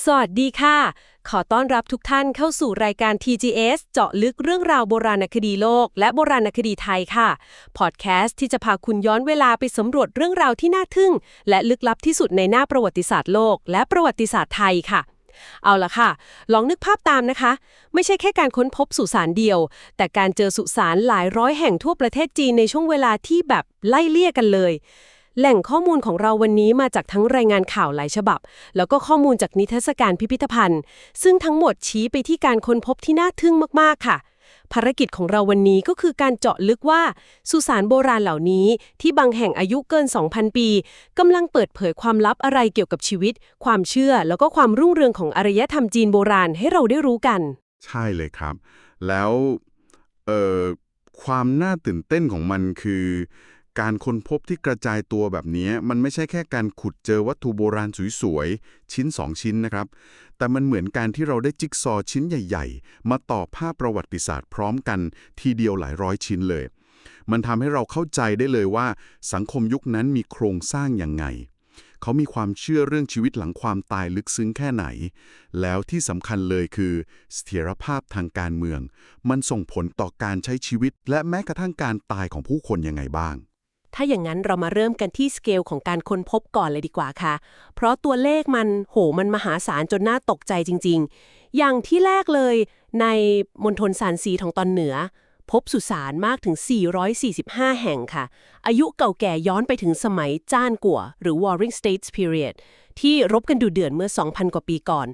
สวัสดีค่ะ ขอต้อนรับทุกท่านเข้าสู่รายการ TGS เจาะลึกเรื่องราวโบราณคดีโลก และโบราณคดีไทยค่ะ พอดแคสต์ที่จะพาคุณย้อนเวลาไปสำรวจเรื่องราวที่น่าทึ่ง และลึกลับที่สุดในหน้าประวัติศาสตร์โลก และประวัติศาสตร์ไทยค่ะ เอาละค่ะ ลองนึกภาพตามนะคะ ไม่ใช่แค่การค้นพบสุสานเดียว แต่การเจอสุสานหลายร้อยแห่งทั่วประเทศจีนในช่วงเวลาที่แบบไล่เลี่ยกันเลย แหล่งข้อมูลของเราวันนี้มาจากทั้งรายงานข่าวหลายฉบับ แล้วก็ข้อมูลจากนิทรรศการพิพิธภัณฑ์ ซึ่งทั้งหมดชี้ไปที่การค้นพบที่น่าทึ่งมากๆค่ะ ภารกิจของเราวันนี้ก็คือการเจาะลึกว่าสุสานโบราณเหล่านี้ที่บางแห่งอายุเกิน 2,000 ปีกำลังเปิดเผยความลับอะไรเกี่ยวกับชีวิต ความเชื่อ แล้วก็ความรุ่งเรืองของอารยธรรมจีนโบราณให้เราได้รู้กัน ใช่เลยครับ แล้วเอ่อความน่าตื่นเต้นของมันคือ การค้นพบที่กระจายตัวแบบนี้ มันไม่ใช่แค่การขุดเจอวัตถุโบราณสวยๆ ชิ้น 2 ชิ้นนะครับ แต่มันเหมือนการที่เราได้จิ๊กซอว์ชิ้นใหญ่ ๆ มาต่อภาพประวัติศาสตร์พร้อมกันทีเดียวหลายร้อยชิ้นเลย มันทำให้เราเข้าใจได้เลยว่า สังคมยุคนั้นมีโครงสร้างอยังไง เขามีความเชื่อเรื่องชีวิตหลังความตายลึกซึ้งแค่ไหน แล้วที่สำคัญเลยคือเสถียรภาพทางการเมือง มันส่งผลต่อการใช้ชีวิต และแม้กระทั่งการตายของผู้คนยังไงบ้าง ถ้าอย่างนั้นเรามาเริ่มกันที่สเกลของการค้นพบก่อนเลยดีกว่าค่ะ เพราะตัวเลขมันโหมันมหาศาลจนน่าตกใจจริง ๆ อย่างที่แรกเลยในมณฑลซานซีทางตอนเหนือ พบสุสานมากถึง 445 แห่งค่ะ อายุเก่าแก่ย้อนไปถึงสมัยจ้านกัว หรือ Warring States Period ที่รบกันดูเดือดเมื่อ 2,000 กว่าปีก่อน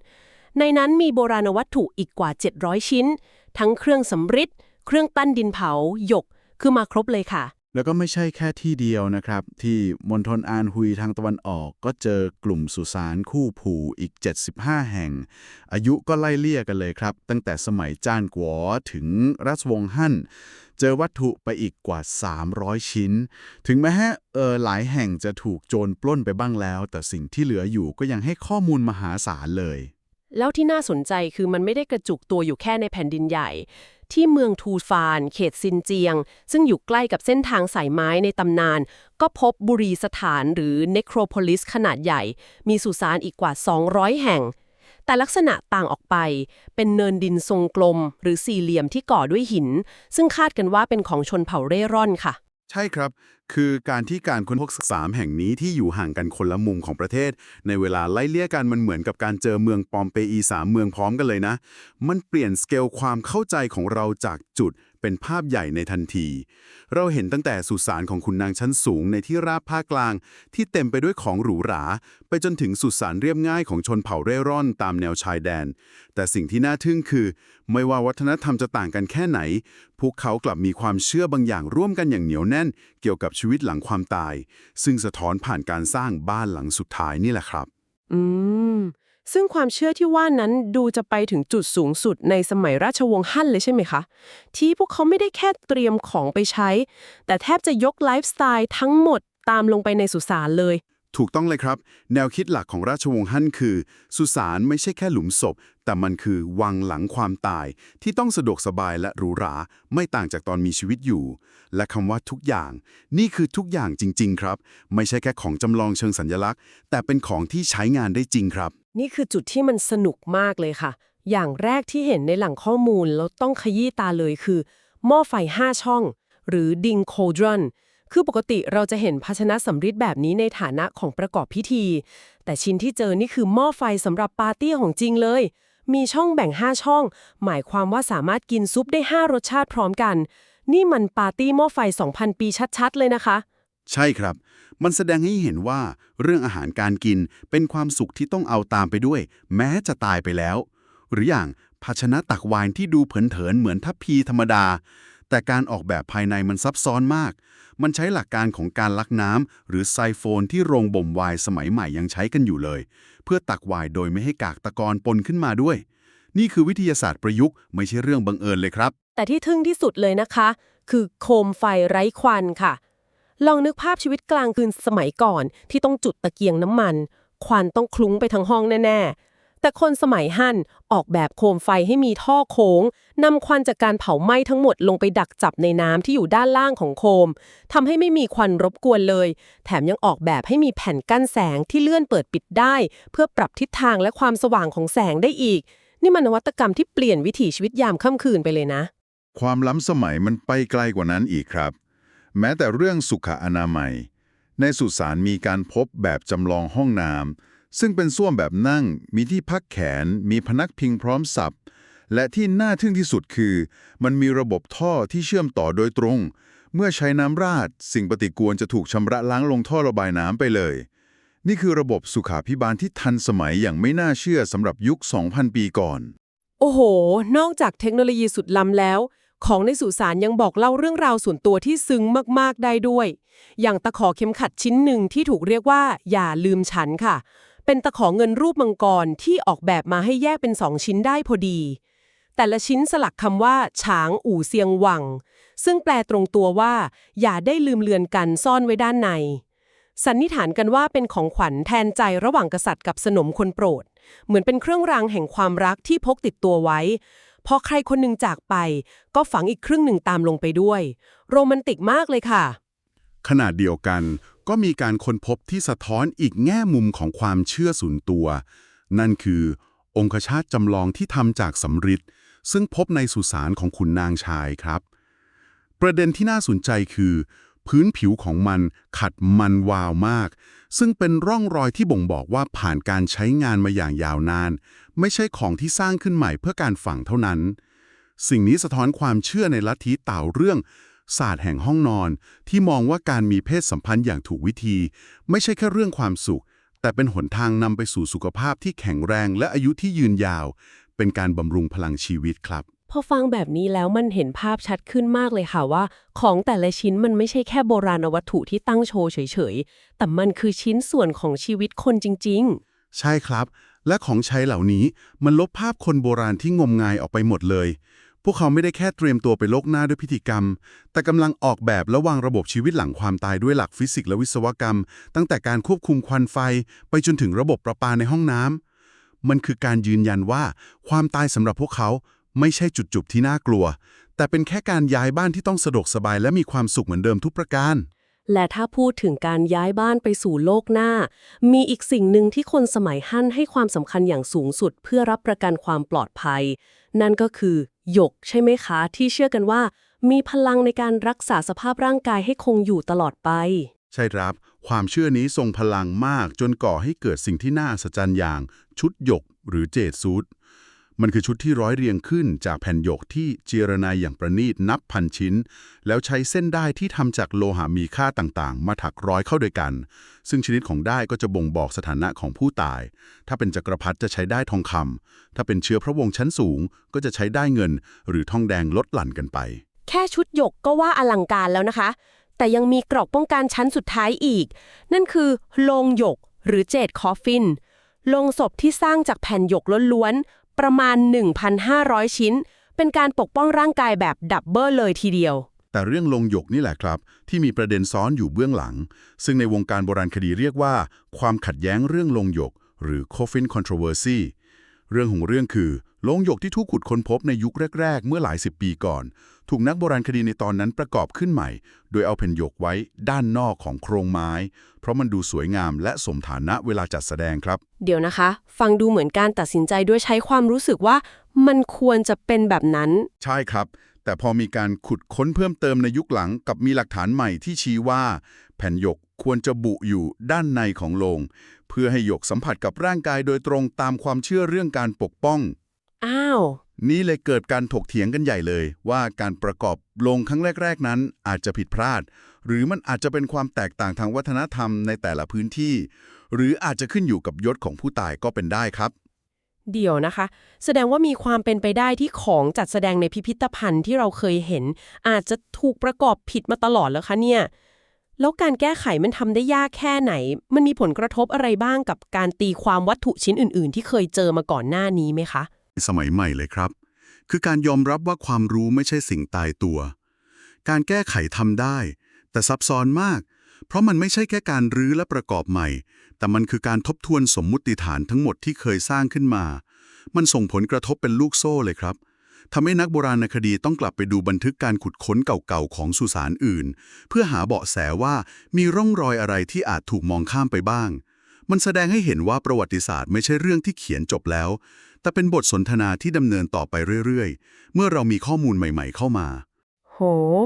ในนั้นมีโบราณวัตถุอีกกว่า 700 ชิ้น ทั้งเครื่องสำริดเครื่องปั้นดินเผาหยกคือมาครบเลยค่ะ แล้วก็ไม่ใช่แค่ที่เดียวนะครับ ที่มณฑลอานฮุยทางตะวันออกก็เจอกลุ่มสุสานคู่ผูอีก 75 แห่ง อายุก็ไล่เลี่ยกันเลยครับ ตั้งแต่สมัยจ้านกัวถึงราชวงศ์ฮั่น เจอวัตถุไปอีกกว่า 300 ชิ้น ถึงแม้เออหลายแห่งจะถูกโจรปล้นไปบ้างแล้ว แต่สิ่งที่เหลืออยู่ก็ยังให้ข้อมูลมหาศาลเลย แล้วที่น่าสนใจคือมันไม่ได้กระจุกตัวอยู่แค่ในแผ่นดินใหญ่ ที่เมืองทูฟาน เขตซินเจียง ซึ่งอยู่ใกล้กับเส้นทางสายไม้ในตำนาน ก็พบบุรีสถานหรือเนโครโพลิสขนาดใหญ่ มีสุสานอีกกว่า 200 แห่ง แต่ลักษณะต่างออกไป เป็นเนินดินทรงกลม หรือสี่เหลี่ยมที่ก่อด้วยหิน ซึ่งคาดกันว่าเป็นของชนเผ่าเร่ร่อนค่ะ ใช่ครับ คือการที่การค้นพบสามแห่งนี้ที่อยู่ห่างกันคนละมุมของประเทศ ในเวลาไล่เลี่ยกันมันเหมือนกับการเจอเมืองปอมเปอีสามเมืองพร้อมกันเลยนะ มันเปลี่ยนสเกลความเข้าใจของเราจากจุด เป็นภาพใหญ่ในทันที เราเห็นตั้งแต่สุสานของคุณนางชั้นสูงในที่ราบภาคกลาง ที่เต็มไปด้วยของหรูหรา ไปจนถึงสุสานเรียบง่ายของชนเผ่าเร่ร่อนตามแนวชายแดน แต่สิ่งที่น่าทึ่งคือ ไม่ว่าวัฒนธรรมจะต่างกันแค่ไหน พวกเขากลับมีความเชื่อบางอย่างร่วมกันอย่างเหนียวแน่น เกี่ยวกับชีวิตหลังความตาย ซึ่งสะท้อนผ่านการสร้างบ้านหลังสุดท้ายนี่แหละครับ อืม ซึ่งความเชื่อที่ว่านั้นดูจะไปถึงจุดสูงสุดในสมัยราชวงศ์ฮั่นเลยใช่ไหมคะ ที่พวกเขาไม่ได้แค่เตรียมของไปใช้ แต่แทบจะยกไลฟ์สไตล์ทั้งหมดตามลงไปในสุสานเลย ถูกต้องเลยครับ แนวคิดหลักของราชวงศ์ฮั่นคือ สุสานไม่ใช่แค่หลุมศพ แต่มันคือวังหลังความตาย ที่ต้องสะดวกสบายและหรูหรา ไม่ต่างจากตอนมีชีวิตอยู่ และคำว่าทุกอย่าง นี่คือทุกอย่างจริง ๆ ครับ ไม่ใช่แค่ของจำลองเชิงสัญลักษณ์ แต่เป็นของที่ใช้งานได้จริงครับ นี่คือจุดที่มันสนุกมากเลยค่ะ อย่างแรกที่เห็นในหลังข้อมูลแล้วต้องขยี้ตาเลยคือ หม้อไฟ 5 ช่อง หรือดิงโคดรอนคือปกติเราจะเห็นภาชนะสำริดแบบนี้ในฐานะของประกอบพิธี แต่ชิ้นที่เจอนี่คือหม้อไฟสำหรับปาร์ตี้ของจริงเลย มีช่องแบ่ง 5 ช่อง หมายความว่าสามารถกินซุปได้ 5 รสชาติพร้อมกัน นี่มันปาร์ตี้หม้อไฟ 2,000 ปีชัดๆ เลยนะคะ ใช่ครับ มันแสดงให้เห็นว่าเรื่องอาหารการกินเป็นความสุขที่ต้องเอาตามไปด้วย แม้จะตายไปแล้ว หรืออย่างภาชนะตักไวน์ที่ดูเผินๆเหมือนทัพพีธรรมดา แต่การออกแบบภายในมันซับซ้อนมาก มันใช้หลักการของการลักน้ำหรือไซโฟนที่โรงบ่มไวน์สมัยใหม่ยังใช้กันอยู่เลย เพื่อตักไวน์โดยไม่ให้กากตะกอนปนขึ้นมาด้วย นี่คือวิทยาศาสตร์ประยุกต์ไม่ใช่เรื่องบังเอิญเลยครับ แต่ที่ทึ่งที่สุดเลยนะคะ คือโคมไฟไร้ควันค่ะ ลองนึกภาพชีวิตกลางคืนสมัยก่อน ที่ต้องจุดตะเกียงน้ำมัน ควันต้องคลุ้งไปทั้งห้องแน่ๆ แต่คนสมัยฮั่นออกแบบโคมไฟให้มีท่อโค้งนำควันจากการเผาไหม้ทั้งหมดลงไปดักจับในน้ำที่อยู่ด้านล่างของโคมทำให้ไม่มีควันรบกวนเลย แถมยังออกแบบให้มีแผ่นกั้นแสงที่เลื่อนเปิดปิดได้ เพื่อปรับทิศทางและความสว่างของแสงได้อีก นี่มันนวัตกรรมที่เปลี่ยนวิถีชีวิตยามค่ำคืนไปเลยนะ ความล้ำสมัยมันไปไกลกว่านั้นอีกครับ แม้แต่เรื่องสุขอนามัย ในสุสานมีการพบแบบจำลองห้องน้ำซึ่งเป็นส้วมแบบนั่ง มีที่พักแขน มีพนักพิงพร้อมสับ และที่น่าทึ่งที่สุดคือ มันมีระบบท่อที่เชื่อมต่อโดยตรง เมื่อใช้น้ำราด สิ่งปฏิกูลจะถูกชำระล้างลงท่อระบายน้ำไปเลย นี่คือระบบสุขาพิบาลที่ทันสมัยอย่างไม่น่าเชื่อสำหรับยุค 2,000 ปีก่อน โอ้โห นอกจากเทคโนโลยีสุดล้ำแล้ว ของในสุสานยังบอกเล่าเรื่องราวส่วนตัวที่ซึ้งมากๆได้ด้วย อย่างตะขอเข็มขัดชิ้นหนึ่งที่ถูกเรียกว่า อย่าลืมฉันค่ะ เป็นตะขอเงินรูปมังกรที่ออกแบบมาให้แยกเป็นสองชิ้นได้พอดี แต่ละชิ้นสลักคำว่า ฉางอู่เซียงหวัง ซึ่งแปลตรงตัวว่า อย่าได้ลืมเลือนกันซ่อนไว้ด้านใน สันนิษฐานกันว่าเป็นของขวัญแทนใจระหว่างกษัตริย์กับสนมคนโปรด เหมือนเป็นเครื่องรางแห่งความรักที่พกติดตัวไว้ พอใครคนหนึ่งจากไป ก็ฝังอีกครึ่งหนึ่งตามลงไปด้วย โรแมนติกมากเลยค่ะขณะเดียวกันก็มีการค้นพบที่สะท้อนอีกแง่มุมของความเชื่อส่วนตัว นั่นคือ องคชาตจำลองที่ทำจากสำริดซึ่งพบในสุสานของขุนนางชายครับ ประเด็นที่น่าสนใจคือ พื้นผิวของมันขัดมันวาวมาก ซึ่งเป็นร่องรอยที่บ่งบอกว่าผ่านการใช้งานมาอย่างยาวนาน ไม่ใช่ของที่สร้างขึ้นใหม่เพื่อการฝังเท่านั้น สิ่งนี้สะท้อนความเชื่อในลัทธิเต่าเรื่องศาสตร์แห่งห้องนอน ที่มองว่าการมีเพศสัมพันธ์อย่างถูกวิธี ไม่ใช่แค่เรื่องความสุข แต่เป็นหนทางนำไปสู่สุขภาพที่แข็งแรงและอายุที่ยืนยาว เป็นการบำรุงพลังชีวิตครับ พอฟังแบบนี้แล้วมันเห็นภาพชัดขึ้นมากเลยค่ะว่า ของแต่ละชิ้นมันไม่ใช่แค่โบราณวัตถุที่ตั้งโชว์เฉยๆ แต่มันคือชิ้นส่วนของชีวิตคนจริงใช่ครับ และของใช้เหล่านี้มันลบภาพคนโบราณที่งมงายออกไปหมดเลย พวกเขาไม่ได้แค่เตรียมตัวไปโลกหน้าด้วยพิธีกรรม แต่กำลังออกแบบและวางระบบชีวิตหลังความตายด้วยหลักฟิสิกส์และวิศวกรรม ตั้งแต่การควบคุมควันไฟ ไปจนถึงระบบประปาในห้องน้ำมันคือการยืนยันว่า ความตายสำหรับพวกเขาไม่ใช่จุดจบที่น่ากลัว แต่เป็นแค่การย้ายบ้านที่ต้องสะดวกสบายและมีความสุขเหมือนเดิมทุกประการ และถ้าพูดถึงการย้ายบ้านไปสู่โลกหน้า มีอีกสิ่งหนึ่งที่คนสมัยฮั่นให้ความสำคัญอย่างสูงสุดเพื่อรับประกันความปลอดภัย นั่นก็คือหยกใช่ไหมคะ ที่เชื่อกันว่า มีพลังในการรักษาสภาพร่างกายให้คงอยู่ตลอดไป ใช่ครับ ความเชื่อนี้ทรงพลังมากจนก่อให้เกิดสิ่งที่น่าอัศจรรย์อย่าง ชุดหยกหรือเจดซูด มันคือชุดที่ร้อยเรียงขึ้นจากแผ่นหยกที่เจรนายอย่างประณีตนับพันชิ้น แล้วใช้เส้นได้ที่ทำจากโลหะมีค่าต่างๆ มาถักร้อยเข้าด้วยกัน ซึ่งชนิดของได้ก็จะบ่งบอกสถานะของผู้ตาย ถ้าเป็นจักรพรรดิจะใช้ได้ทองคำถ้าเป็นเชื้อพระวงศ์ชั้นสูง ก็จะใช้ได้เงิน หรือทองแดงลดหลั่นกันไป แค่ชุดหยกก็ว่าอลังการแล้วนะคะ แต่ยังมีกรอกป้องกันชั้นสุดท้ายอีก นั่นคือโลงหยก หรือเจดคอฟฟินโลงศพที่สร้างจากแผ่นหยกล้วน ประมาณ 1,500 ชิ้น เป็นการปกป้องร่างกายแบบดับเบิลเลยทีเดียว แต่เรื่องลงหยกนี่แหละครับ ที่มีประเด็นซ้อนอยู่เบื้องหลัง ซึ่งในวงการโบราณคดีเรียกว่า ความขัดแย้งเรื่องลงหยก หรือ coffin controversy เรื่องของเรื่องคือ ลงหยกที่ถูกขุดค้นพบในยุคแรก ๆ เมื่อหลายสิบปีก่อน ถูกนักโบราณคดีในตอนนั้นประกอบขึ้นใหม่ โดยเอาแผ่นหยกไว้ด้านนอกของโครงไม้ เพราะมันดูสวยงามและสมฐานะเวลาจัดแสดงครับ เดี๋ยวนะคะ ฟังดูเหมือนการตัดสินใจด้วยใช้ความรู้สึกว่ามันควรจะเป็นแบบนั้น ใช่ครับ แต่พอมีการขุดค้นเพิ่มเติมในยุคหลังกับมีหลักฐานใหม่ที่ชี้ว่า แผ่นหยกควรจะบุอยู่ด้านในของโลง เพื่อให้หยกสัมผัสกับร่างกายโดยตรงตามความเชื่อเรื่องการปกป้อง อ้าว นี่เลยเกิดการถกเถียงกันใหญ่เลย ว่าการประกอบโลงครั้งแรก ๆ นั้นอาจจะผิดพลาด หรือมันอาจจะเป็นความแตกต่างทางวัฒนธรรมในแต่ละพื้นที่ หรืออาจจะขึ้นอยู่กับยศของผู้ตายก็เป็นได้ครับ เดี๋ยวนะคะ แสดงว่ามีความเป็นไปได้ที่ของจัดแสดงในพิพิธภัณฑ์ที่เราเคยเห็น อาจจะถูกประกอบผิดมาตลอดแล้วคะเนี่ยแล้วการแก้ไขมันทำได้ยากแค่ไหน มันมีผลกระทบอะไรบ้างกับการตีความวัตถุชิ้นอื่น ๆ ที่เคยเจอมาก่อนหน้านี้ไหมคะ สมัยใหม่เลยครับ คือการยอมรับว่าความรู้ไม่ใช่สิ่งตายตัว การแก้ไขทำได้ แต่ซับซ้อนมาก เพราะมันไม่ใช่แค่การรื้อและประกอบใหม่ แต่มันคือการทบทวนสมมุติฐานทั้งหมดที่เคยสร้างขึ้นมา มันส่งผลกระทบเป็นลูกโซ่เลยครับทำให้นักโบราณคดีต้องกลับไปดูบันทึกการขุดค้นเก่าๆของสุสานอื่น เพื่อหาเบาะแสว่ามีร่องรอยอะไรที่อาจถูกมองข้ามไปบ้าง มันแสดงให้เห็นว่าประวัติศาสตร์ไม่ใช่เรื่องที่เขียนจบแล้ว แต่เป็นบทสนทนาที่ดำเนินต่อไปเรื่อยๆ เมื่อเรามีข้อมูลใหม่ๆ เข้ามา โห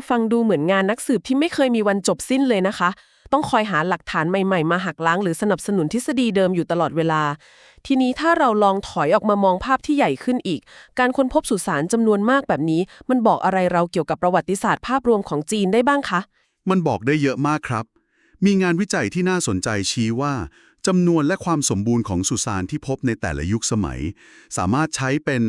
ฟังดูเหมือนงานนักสืบที่ไม่เคยมีวันจบสิ้นเลยนะคะ ต้องคอยหาหลักฐานใหม่ๆ มาหักล้างหรือสนับสนุนทฤษฎีเดิมอยู่ตลอดเวลา ทีนี้ถ้าเราลองถอยออกมามองภาพที่ใหญ่ขึ้นอีก การค้นพบสุสานจำนวนมากแบบนี้ มันบอกอะไรเราเกี่ยวกับประวัติศาสตร์ภาพรวมของจีนได้บ้างคะ มันบอกได้เยอะมากครับ มีงานวิจัยที่น่าสนใจชี้ว่า จำนวนและความสมบูรณ์ของสุสานที่พบในแต่ละยุคสมัย สามารถใช้เป็น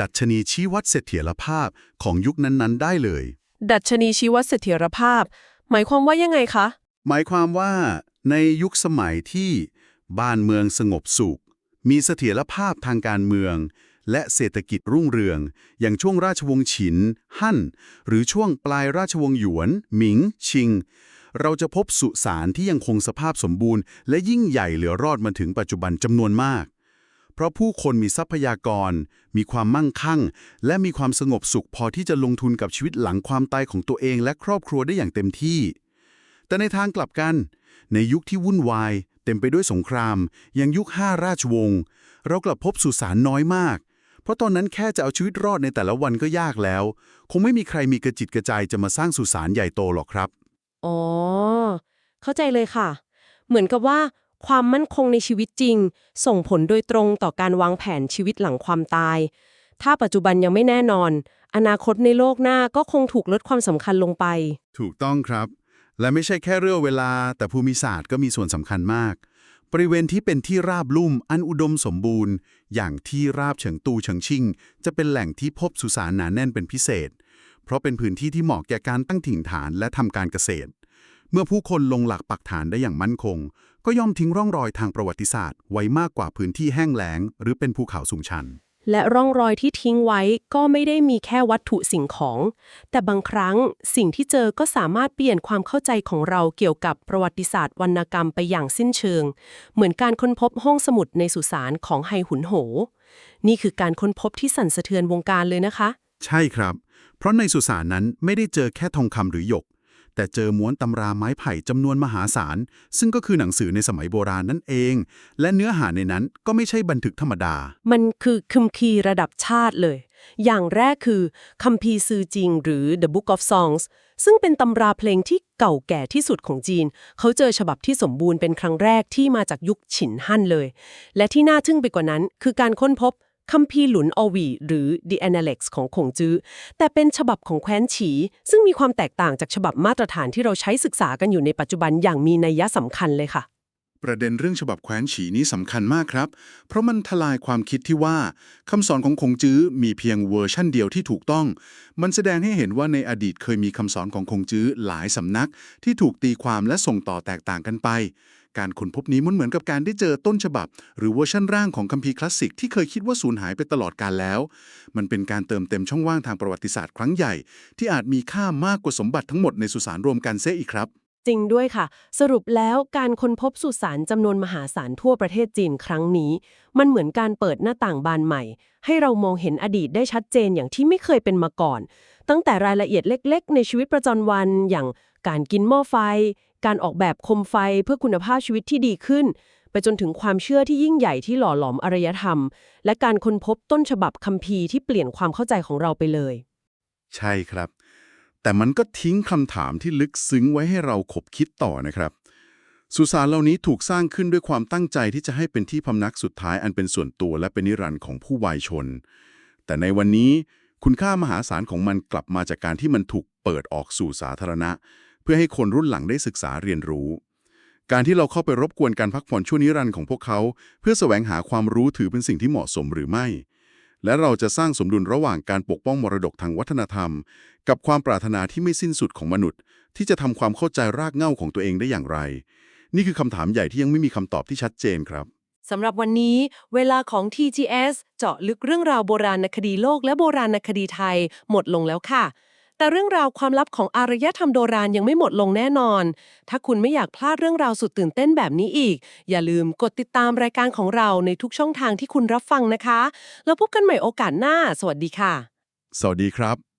ดัชนีชี้วัดเสถียรภาพของยุคนั้นๆ ได้เลย ดัชนีชีวเสถียรภาพ หมายความว่ายังไงคะ หมายความว่าในยุคสมัยที่บ้านเมืองสงบสุข มีเสถียรภาพทางการเมือง และเศรษฐกิจรุ่งเรือง อย่างช่วงราชวงศ์ฉิน ฮั่น หรือช่วงปลายราชวงศ์หยวน หมิง ชิง เราจะพบสุสานที่ยังคงสภาพสมบูรณ์ และยิ่งใหญ่เหลือรอดมาถึงปัจจุบันจำนวนมาก เพราะผู้คนมีทรัพยากร มีความมั่งคั่ง และมีความสงบสุขพอที่จะลงทุนกับชีวิตหลังความตายของตัวเองและครอบครัวได้อย่างเต็มที่ แต่ในทางกลับกัน ในยุคที่วุ่นวาย เต็มไปด้วยสงครามอย่างยุคห้าราชวงศ์เรากลับพบสุสานน้อยมากเพราะตอนนั้นแค่จะเอาชีวิตรอดในแต่ละวันก็ยากแล้ว คงไม่มีใครมีกระจิตกระใจจะมาสร้างสุสานใหญ่โตหรอกครับ อ๋อ เข้าใจเลยค่ะ เหมือนกับว่า ความมั่นคงในชีวิตจริง ส่งผลโดยตรงต่อการวางแผนชีวิตหลังความตาย ถ้าปัจจุบันยังไม่แน่นอน อนาคตในโลกหน้าก็คงถูกลดความสำคัญลงไป ถูกต้องครับ และไม่ใช่แค่เรื่องเวลา แต่ภูมิศาสตร์ก็มีส่วนสำคัญมาก บริเวณที่เป็นที่ราบลุ่ม อันอุดมสมบูรณ์ อย่างที่ราบเฉิงตูเฉิงชิง จะเป็นแหล่งที่พบสุสานหนาแน่นเป็นพิเศษ เพราะเป็นพื้นที่ที่เหมาะแก่การตั้งถิ่นฐานและทำการเกษตร เมื่อผู้คนลงหลักปักฐานได้อย่างมั่นคง ก็ย่อมทิ้งร่องรอยทางประวัติศาสตร์ ไว้มากกว่าพื้นที่แห้งแล้ง หรือเป็นภูเขาสูงชัน และร่องรอยที่ทิ้งไว้ก็ไม่ได้มีแค่วัตถุสิ่งของ แต่บางครั้งสิ่งที่เจอก็สามารถเปลี่ยนความเข้าใจของเราเกี่ยวกับประวัติศาสตร์วรรณกรรมไปอย่างสิ้นเชิง เหมือนการค้นพบห้องสมุดในสุสานของไฮหุนโห นี่คือการค้นพบที่สั่นสะเทือนวงการเลยนะคะ ใช่ครับ ราะในสุสานนั้นไม่ได้เจอแค่ทองคำหรือหยก แต่เจอม้วนตำราไม้ไผ่จำนวนมหาศาล ซึ่งก็คือหนังสือในสมัยโบราณนั่นเอง และเนื้อหาในนั้นก็ไม่ใช่บันทึกธรรมดา มันคือคัมภีร์ระดับชาติเลย อย่างแรกคือคัมภีร์ซือจริง หรือ The Book of Songs ซึ่งเป็นตำราเพลงที่เก่าแก่ที่สุดของจีน เขาเจอฉบับที่สมบูรณ์เป็นครั้งแรกที่มาจากยุคฉินฮั่นเลย และที่น่าทึ่งไปกว่านั้น คือการค้นพบ คัมภีร์หลุนอวีหรือ The Analects ของขงจื้อ แต่เป็นฉบับของแคว้นฉี ซึ่งมีความแตกต่างจากฉบับมาตรฐานที่เราใช้ศึกษากันอยู่ในปัจจุบันอย่างมีนัยสำคัญเลยค่ะ ประเด็นเรื่องฉบับแคว้นฉีนี้สำคัญมากครับ เพราะมันทลายความคิดที่ว่าคำสอนของคงจื้อมีเพียงเวอร์ชั่นเดียวที่ถูกต้อง มันแสดงให้เห็นว่าในอดีตเคยมีคำสอนของคงจื้อหลายสำนักที่ถูกตีความและส่งต่อแตกต่างกันไป การค้นพบนี้มันเหมือนกับการได้เจอต้นฉบับ หรือเวอร์ชันร่างของคัมภีร์คลาสสิกที่เคยคิดว่าสูญหายไปตลอดกาลแล้ว มันเป็นการเติมเต็มช่องว่างทางประวัติศาสตร์ครั้งใหญ่ ที่อาจมีค่ามากกว่าสมบัติทั้งหมดในสุสานรวมกันเสียอีกครับ จริงด้วยค่ะ สรุปแล้วการค้นพบสุสานจำนวนมหาศาลทั่วประเทศจีนครั้งนี้ มันเหมือนการเปิดหน้าต่างบานใหม่ ให้เรามองเห็นอดีตได้ชัดเจนอย่างที่ไม่เคยเป็นมาก่อน ตั้งแต่รายละเอียดเล็ก ๆ ในชีวิตประจำวันอย่างการกินหม้อไฟ การออกแบบคมไฟเพื่อคุณภาพชีวิตที่ดีขึ้น ไปจนถึงความเชื่อที่ยิ่งใหญ่ที่หล่อหลอมอารยธรรม และการค้นพบต้นฉบับคัมภีร์ที่เปลี่ยนความเข้าใจของเราไปเลย ใช่ครับ แต่มันก็ทิ้งคำถามที่ลึกซึ้งไว้ให้เราขบคิดต่อนะครับ สุสานเหล่านี้ถูกสร้างขึ้นด้วยความตั้งใจที่จะให้เป็นที่พำนักสุดท้ายอันเป็นส่วนตัวและเป็นนิรันดร์ของผู้วายชน แต่ในวันนี้คุณค่ามหาศาลของมันกลับมาจากการที่มันถูกเปิดออกสู่สาธารณะ เพื่อให้คนรุ่นหลังได้ศึกษาเรียนรู้ การที่เราเข้าไปรบกวนการพักผ่อนชั่วนิรันดร์ของพวกเขา เพื่อแสวงหาความรู้ถือเป็นสิ่งที่เหมาะสมหรือไม่ และเราจะสร้างสมดุลระหว่างการปกป้องมรดกทางวัฒนธรรม กับความปรารถนาที่ไม่สิ้นสุดของมนุษย์ ที่จะทำความเข้าใจรากเหง้าของตัวเองได้อย่างไร นี่คือคำถามใหญ่ที่ยังไม่มีคำตอบที่ชัดเจนครับสำหรับวันนี้เวลาของ TGS เจาะลึกเรื่องราวโบราณคดีโลกและโบราณคดีไทย หมดลงแล้วค่ะ แต่เรื่องราวความลับของอารยธรรมโบราณยังไม่หมดลงแน่นอน ถ้าคุณไม่อยากพลาดเรื่องราวสุดตื่นเต้นแบบนี้อีก อย่าลืมกดติดตามรายการของเราในทุกช่องทางที่คุณรับฟังนะคะ แล้วพบกันใหม่โอกาสหน้า สวัสดีค่ะ สวัสดีครับ